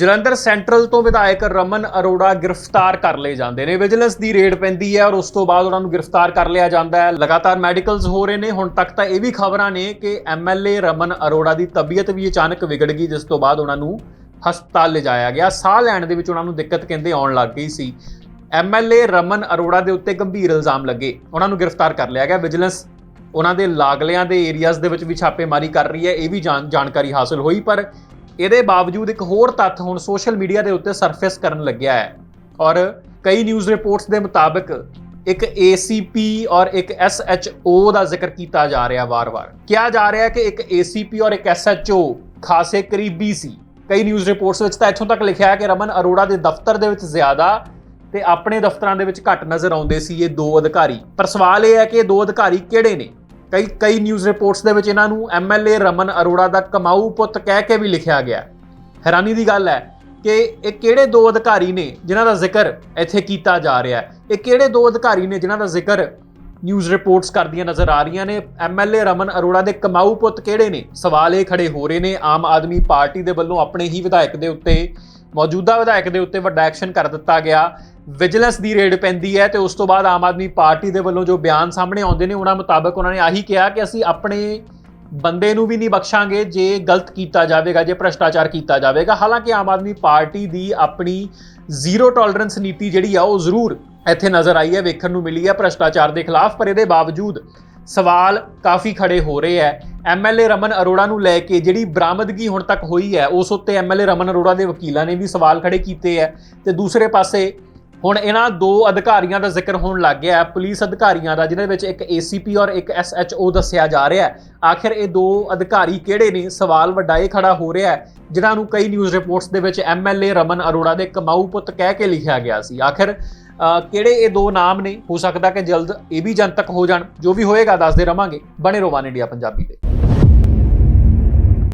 Jalandhar central ਤੋਂ ਵਿਧਾਇਕ ਰਮਨ ਅਰੋੜਾ ਗ੍ਰਿਫਤਾਰ ਕਰ ਲਏ ਜਾਂਦੇ ਨੇ। ਵਿਜੀਲੈਂਸ ਦੀ ਰੇਡ ਪੈਂਦੀ ਹੈ ਔਰ ਉਸ ਤੋਂ ਬਾਅਦ ਉਹਨਾਂ ਨੂੰ ਗ੍ਰਿਫਤਾਰ ਕਰ ਲਿਆ ਜਾਂਦਾ ਹੈ। ਲਗਾਤਾਰ ਮੈਡੀਕਲਸ ਹੋ ਰਹੇ ਨੇ। ਹੁਣ ਤੱਕ ਤਾਂ ਇਹ ਵੀ ਖਬਰਾਂ ਨੇ ਕਿ ਐਮਐਲਏ ਰਮਨ ਅਰੋੜਾ ਦੀ ਤਬੀਅਤ ਵੀ ਅਚਾਨਕ ਵਿਗੜ ਗਈ, ਜਿਸ ਤੋਂ ਬਾਅਦ ਉਹਨਾਂ ਨੂੰ ਹਸਪਤਾਲ ਲਿਜਾਇਆ ਗਿਆ। ਸਾਹ ਲੈਣ ਦੇ ਵਿੱਚ ਉਹਨਾਂ ਨੂੰ ਦਿੱਕਤ ਕਹਿੰਦੇ ਆਉਣ ਲੱਗ ਗਈ ਸੀ। ਐਮਐਲਏ ਰਮਨ ਅਰੋੜਾ ਦੇ ਉੱਤੇ ਗੰਭੀਰ ਇਲਜ਼ਾਮ ਲੱਗੇ। ਉਹਨਾਂ ਨੂੰ ਗ੍ਰਿਫਤਾਰ ਕਰ ਲਿਆ ਗਿਆ। ਵਿਜੀਲੈਂਸ ਉਹਨਾਂ ਦੇ ਲਾਗਲਿਆਂ ਦੇ ਏਰੀਆਜ਼ ਦੇ ਵਿੱਚ ਵੀ ਛਾਪੇਮਾਰੀ ਕਰ ਰਹੀ ਹੈ। ਇਹ ਵੀ ਜਾਣ- ਜਾਣਕਾਰੀ ਹਾਸਲ ਹੋਈ, ਪਰ ਇਹਦੇ ਬਾਵਜੂਦ ਇੱਕ ਹੋਰ ਤੱਥ ਹੁਣ ਸੋਸ਼ਲ ਮੀਡੀਆ ਦੇ ਉੱਤੇ ਸਰਫੇਸ ਕਰਨ ਲੱਗਿਆ ਹੈ। ਔਰ ਕਈ ਨਿਊਜ਼ ਰਿਪੋਰਟਸ ਦੇ ਮੁਤਾਬਕ ਇੱਕ ACP ਔਰ ਇੱਕ SHO ਦਾ ਜ਼ਿਕਰ ਕੀਤਾ ਜਾ ਰਿਹਾ ਵਾਰ-ਵਾਰ। ਕਿਹਾ ਜਾ ਰਿਹਾ ਹੈ ਕਿ ਇੱਕ ACP ਔਰ ਇੱਕ SHO ਖਾਸੇ ਕਰੀਬੀ ਸੀ। ਕਈ ਨਿਊਜ਼ ਰਿਪੋਰਟਸ ਵਿੱਚ ਤਾਂ ਇੱਥੋਂ ਤੱਕ ਲਿਖਿਆ ਹੈ ਕਿ ਰਮਨ ਅਰੋੜਾ ਦੇ ਦਫ਼ਤਰ ਦੇ ਵਿੱਚ ਜ਼ਿਆਦਾ ਤੇ ਆਪਣੇ ਦਫ਼ਤਰਾਂ ਦੇ ਵਿੱਚ ਘੱਟ ਨਜ਼ਰ ਆਉਂਦੇ ਸੀ ਇਹ ਦੋ ਅਧਿਕਾਰੀ। ਪਰ ਸਵਾਲ ਇਹ ਹੈ ਕਿ ਇਹ ਦੋ ਅਧਿਕਾਰੀ ਕਿਹੜੇ ਨੇ? ਕਈ ਕਈ ਨਿਊਜ਼ ਰਿਪੋਰਟਸ ਦੇ ਵਿੱਚ ਇਹਨਾਂ ਨੂੰ ਐਮਐਲਏ ਰਮਨ ਅਰੋੜਾ ਦਾ ਕਮਾਊ ਪੁੱਤ ਕਹਿ ਕੇ ਵੀ ਲਿਖਿਆ ਗਿਆ ਹੈਰਾਨੀ ਦੀ ਗੱਲ ਹੈ ਕਿ ਇਹ ਕਿਹੜੇ ਦੋ ਅਧਿਕਾਰੀ ਨੇ ਜਿਨ੍ਹਾਂ ਦਾ ਜ਼ਿਕਰ ਇੱਥੇ ਕੀਤਾ ਜਾ ਰਿਹਾ ਹੈ? ਇਹ ਕਿਹੜੇ ਦੋ ਅਧਿਕਾਰੀ ਨੇ ਜਿਨ੍ਹਾਂ ਦਾ ਜ਼ਿਕਰ ਨਿਊਜ਼ ਰਿਪੋਰਟਸ ਕਰਦੀਆਂ ਨਜ਼ਰ ਆ ਰਹੀਆਂ ਨੇ? ਐਮਐਲਏ ਰਮਨ ਅਰੋੜਾ ਦੇ ਕਮਾਊ ਪੁੱਤ ਕਿਹੜੇ ਨੇ? ਸਵਾਲ ਇਹ ਖੜੇ ਹੋ ਰਹੇ ਨੇ। ਆਮ ਆਦਮੀ ਪਾਰਟੀ ਦੇ ਵੱਲੋਂ ਆਪਣੇ ਹੀ ਵਿਧਾਇਕ ਦੇ ਉੱਤੇ, ਮੌਜੂਦਾ ਵਿਧਾਇਕ ਦੇ ਉੱਤੇ ਵੱਡਾ ਐਕਸ਼ਨ ਕਰ ਦਿੱਤਾ ਗਿਆ। ਵਿਜੀਲੈਂਸ ਦੀ ਰੇਡ ਪੈਂਦੀ ਹੈ ਤੇ ਉਸ ਤੋਂ ਬਾਅਦ ਆਮ ਆਦਮੀ ਪਾਰਟੀ ਦੇ ਵੱਲੋਂ ਜੋ ਬਿਆਨ ਸਾਹਮਣੇ ਆਉਂਦੇ ਨੇ, ਉਹਨਾਂ ਮੁਤਾਬਕ ਉਹਨਾਂ ਨੇ ਆਹੀ ਕਿਹਾ ਕਿ ਅਸੀਂ ਆਪਣੇ ਬੰਦੇ ਨੂੰ ਵੀ ਨਹੀਂ ਬਖਸ਼ਾਂਗੇ ਜੇ ਗਲਤ ਕੀਤਾ ਜਾਵੇਗਾ, ਜੇ ਭ੍ਰਸ਼ਟਾਚਾਰ ਕੀਤਾ ਜਾਵੇਗਾ। ਹਾਲਾਂਕਿ ਆਮ ਆਦਮੀ ਪਾਰਟੀ ਦੀ ਆਪਣੀ ਜ਼ੀਰੋ ਟੋਲਰੈਂਸ ਨੀਤੀ ਜਿਹੜੀ ਆ, ਉਹ ਜ਼ਰੂਰ ਇੱਥੇ ਨਜ਼ਰ ਆਈ ਹੈ, ਵੇਖਣ ਨੂੰ ਮਿਲੀ ਹੈ ਭ੍ਰਸ਼ਟਾਚਾਰ ਦੇ ਖਿਲਾਫ, ਪਰ ਇਹਦੇ ਬਾਵਜੂਦ ਸਵਾਲ ਕਾਫੀ ਖੜੇ ਹੋ ਰਹੇ ਹੈ। ਐਮਐਲਏ ਰਮਨ ਅਰੋੜਾ ਨੂੰ ਲੈ ਕੇ ਜਿਹੜੀ ਬਰਾਮਦਗੀ ਹੁਣ ਤੱਕ ਹੋਈ ਹੈ, ਉਸ ਉੱਤੇ ਐਮਐਲਏ ਰਮਨ ਅਰੋੜਾ ਦੇ ਵਕੀਲਾਂ ਨੇ ਵੀ ਸਵਾਲ ਖੜੇ ਕੀਤੇ ਹੈ। ਤੇ ਦੂਸਰੇ ਪਾਸੇ ਹੁਣ ਇਹਨਾਂ ਦੋ ਅਧਿਕਾਰੀਆਂ ਦਾ ਜ਼ਿਕਰ ਹੋਣ ਲੱਗ ਗਿਆ ਪੁਲਿਸ ਅਧਿਕਾਰੀਆਂ ਦਾ, ਜਿਨ੍ਹਾਂ ਵਿੱਚ ਇੱਕ ACP ਔਰ ਇੱਕ SHO ਦੱਸਿਆ ਜਾ ਰਿਹਾ ਹੈ। ਆਖਿਰ ਇਹ ਦੋ ਅਧਿਕਾਰੀ ਕਿਹੜੇ ਨੇ? ਸਵਾਲ ਵੱਡਾ ਇਹ ਖੜਾ ਹੋ ਰਿਹਾ ਹੈ, ਜਿਨ੍ਹਾਂ ਨੂੰ ਕਈ ਨਿਊਜ਼ ਰਿਪੋਰਟਸ ਦੇ ਵਿੱਚ ਐਮਐਲਏ ਰਮਨ ਅਰੋੜਾ ਦੇ ਕਮਾਊ ਪੁੱਤ ਕਹਿ ਕੇ ਲਿਖਿਆ ਗਿਆ ਸੀ। ਆਖਿਰ ਕਿਹੜੇ ਇਹ ਦੋ ਨਾਮ ਨੇ? ਹੋ ਸਕਦਾ ਕਿ ਜਲਦ ਇਹ ਵੀ ਜਨਤਕ ਹੋ ਜਾਣ। ਜੋ ਵੀ ਹੋਏਗਾ, ਦੱਸਦੇ ਰਵਾਂਗੇ। ਬਣੇ ਰਹੋ ਵਨ ਇੰਡੀਆ ਪੰਜਾਬੀ ਤੇ।